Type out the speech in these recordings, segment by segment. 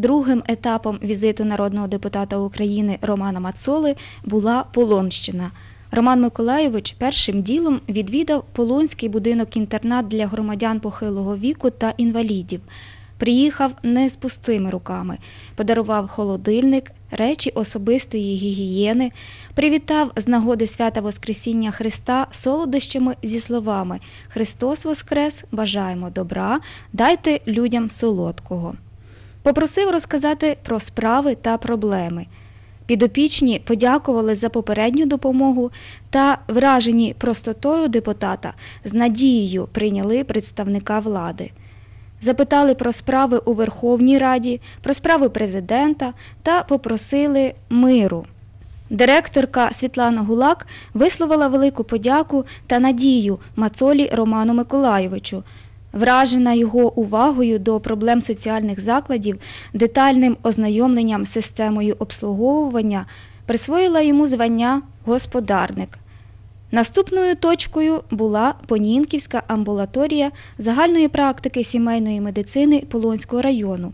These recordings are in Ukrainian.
другим етапом візиту народного депутата України Романа Мацоли була Полонщина. Роман Миколайович першим ділом відвідав Полонський будинок-інтернат для громадян похилого віку та інвалідів. Приїхав не з пустими руками, подарував холодильник, речі особистої гігієни, привітав з нагоди свята Воскресіння Христа солодощами зі словами Христос Воскрес, бажаємо добра, дайте людям солодкого. Попросив розказати про справи та проблеми. Підопічні подякували за попередню допомогу та, вражені простотою депутата, з надією прийняли представника влади. Запитали про справи у Верховній Раді, про справи президента та попросили миру. Директорка Світлана Гулак висловила велику подяку та надію Мацолі Роману Миколайовичу. Вражена його увагою до проблем соціальних закладів, детальним ознайомленням з системою обслуговування, присвоїла йому звання господарник. Наступною точкою була Понінківська амбулаторія загальної практики сімейної медицини Полонського району.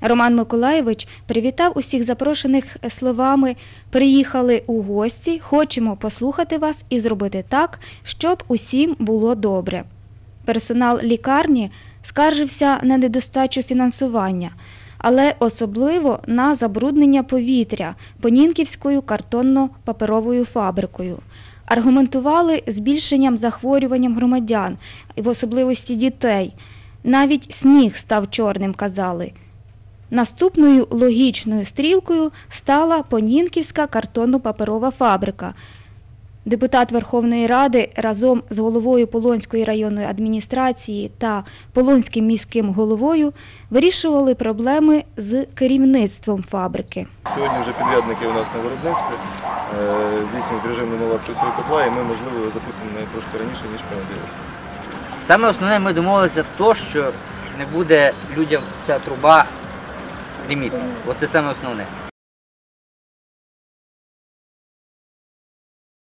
Роман Миколаєвич привітав усіх запрошених словами Приїхали у гості, хочемо послухати вас і зробити так, щоб усім було добре. Персонал лікарні скаржився на недостачу фінансування, але особливо на забруднення повітря Понінківською картонно-паперовою фабрикою. Аргументували збільшенням захворюванням громадян, в особливості дітей. Навіть сніг став чорним, казали. Наступною логічною стрілкою стала Понінківська картонно-паперова фабрика. Депутат Верховної Ради разом з головою Полонської районної адміністрації та Полонським міським головою вирішували проблеми з керівництвом фабрики. Сьогодні вже підрядники у нас на виробництві е, здійснюють режимну наладку цього котла, і ми, можливо, запустимо неї трошки раніше, ніж понеділок. Саме основне ми домовилися то, що не буде людям ця труба лімітна. Оце саме основне.